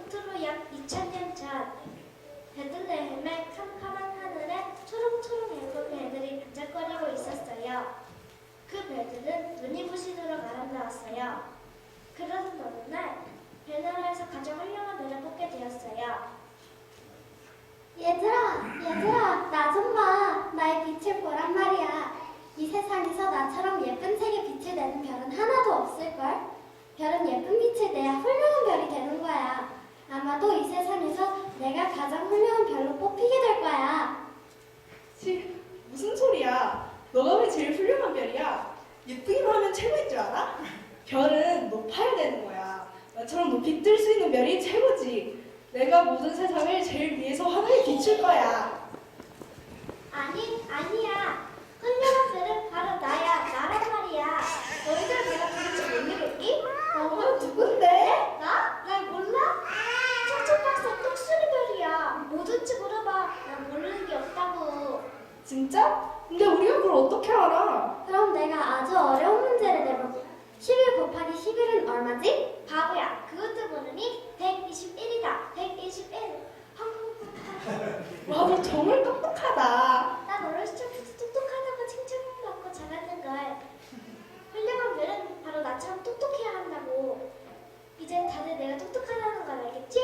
지금부터로 약 2000년 전 베들레헴의 캄캄한 하늘에 초롱초롱 예쁜 별들이 반짝거리고 있었어요. 그 별들은 눈이 부시도록 아름다웠어요. 그러던 어느 날 별나라에서 가장 훌륭한 별을 뽑게 되었어요. 얘들아, 얘들아, 나 좀 봐. 나의 빛을 보란 말이야. 이 세상에서 나처럼 예쁜 색의 빛을 내는 별은 하나도 없을걸? 별은 예쁜 빛을 내야 훌륭한 별이 되는 거야. 아마도 이 세상에서 내가 가장 훌륭한 별로 뽑히게 될 거야. 치, 무슨 소리야? 너가 왜 제일 훌륭한 별이야? 예쁘기만 하면 최고인 줄 알아? 별은 높아야 되는 거야. 나처럼 높이 뜰 수 있는 별이 최고지. 내가 모든 세상을 제일 위해서 하늘에 비출 거야. 아니, 아니야. 훌륭한 별은 바로 나야, 나란 말이야. 너희들 내가 도대체 왜 믿을기? 어, 누군데? 나? 날 몰라? 청천박사 똑수리별이야. 뭐든지 물어봐. 난 모르는 게 없다고. 진짜? 근데 우리가 그걸 어떻게 알아? 그럼 내가 아주 어려운 문제를 내볼게. 11 곱하기 11은 얼마지? 바보야. 그것도 모르니? 121이다. 121. 와, 너 정말 똑똑하다. 난 어렸을 적부터 똑똑하다고 칭찬받고 자랐는 걸. 훌륭한 별은 바로 나처럼 똑똑해야 한다고. 이제 다들 내가 똑똑하다는 걸 알겠지?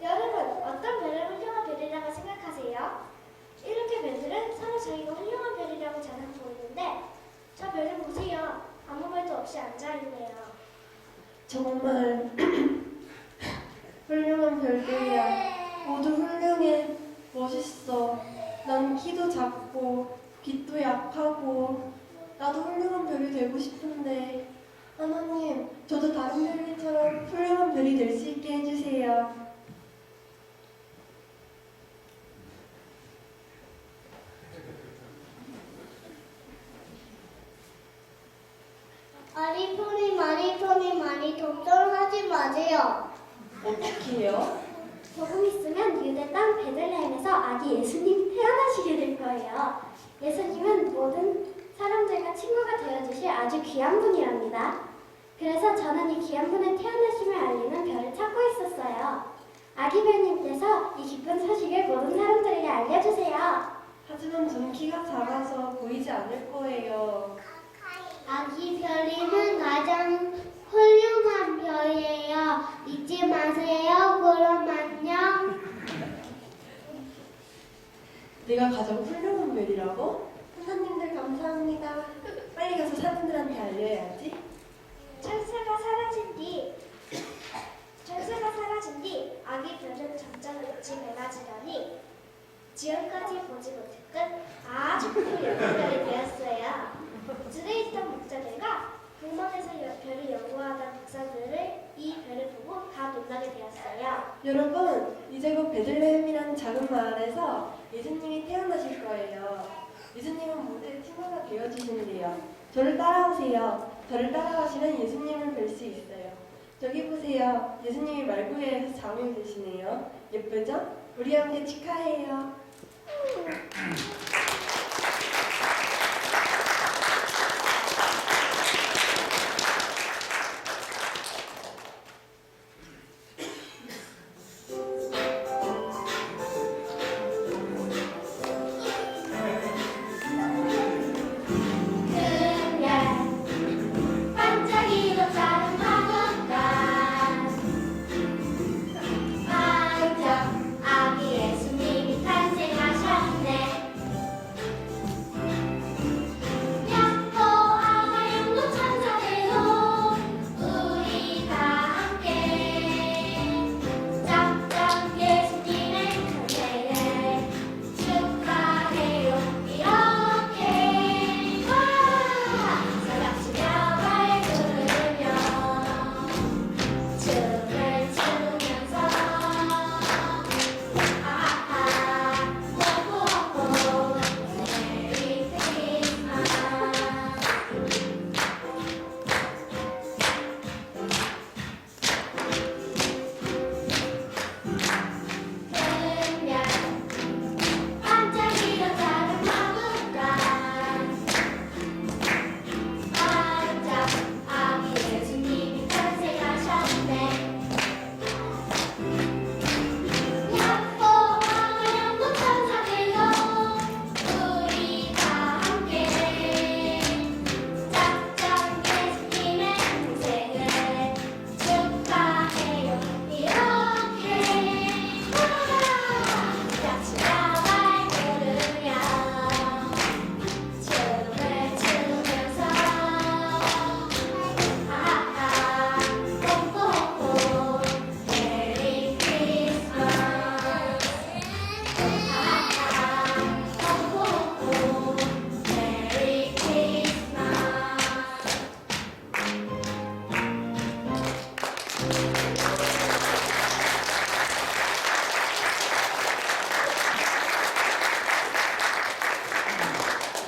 여러분, 어떤 별을 훌륭한 별이라고 생각하세요? 이렇게 별들은 서로 자기가 훌륭한 별이라고 자랑하고 있는데 저 별은 보세요. 아무 말도 없이 앉아있네요. 정말 훌륭한 별들이야. 모두 훌륭해. 멋있어. 난 키도 작고 빛도 약하고 나도 훌륭한 별이 되고 싶은데 하나님, 저도 다른 별들처럼 훌륭한 별이 될 수 있게 해주세요. 아리토니 마리토니 마리 걱정하지 마세요. 어떻게 해요? 조금 있으면 유대 땅 베들레헴에서 아기 예수님이 태어나시게 될 거예요. 예수님은 모든 사람들과 친구가 되어주실 아주 귀한 분이랍니다. 그래서 저는 이 귀한 분의 태어나심을 알리는 별을 찾고 있었어요. 아기 별님께서 이 기쁜 소식을 모든 사람들에게 알려주세요. 하지만 저는 키가 작아서 보이지 않을 거예요. 아기 별님은 가장 훌륭한 별이에요. 잊지 마세요. 그럼 안녕. 내가 가장 훌륭한 별이라고? 하나님들 감사합니다. 빨리 가서 사람들한테 알려야지. 천사가 사라진 뒤 천사가 사라진 뒤 아기 별은 점점 빛이 맑아지더니 지금까지 보지 못했던 아주 큰 예쁜 별이 되었어요. 들에 있던 목자들과 공방에서 여- 별을 연구하던 박사들을 이 별을 보고 다 놀라게 되었어요. 여러분, 이제 곧 베들레헴이라는 작은 마을에서 예수님이 태어나실 거예요. 예수님은 모두의 친구가 되어주신대요. 저를 따라오세요. 저를 따라가시면 예수님을 뵐 수 있어요. 저기 보세요. 예수님이 말구에서 잠을 드시네요. 예쁘죠? 우리 함께 축하해요.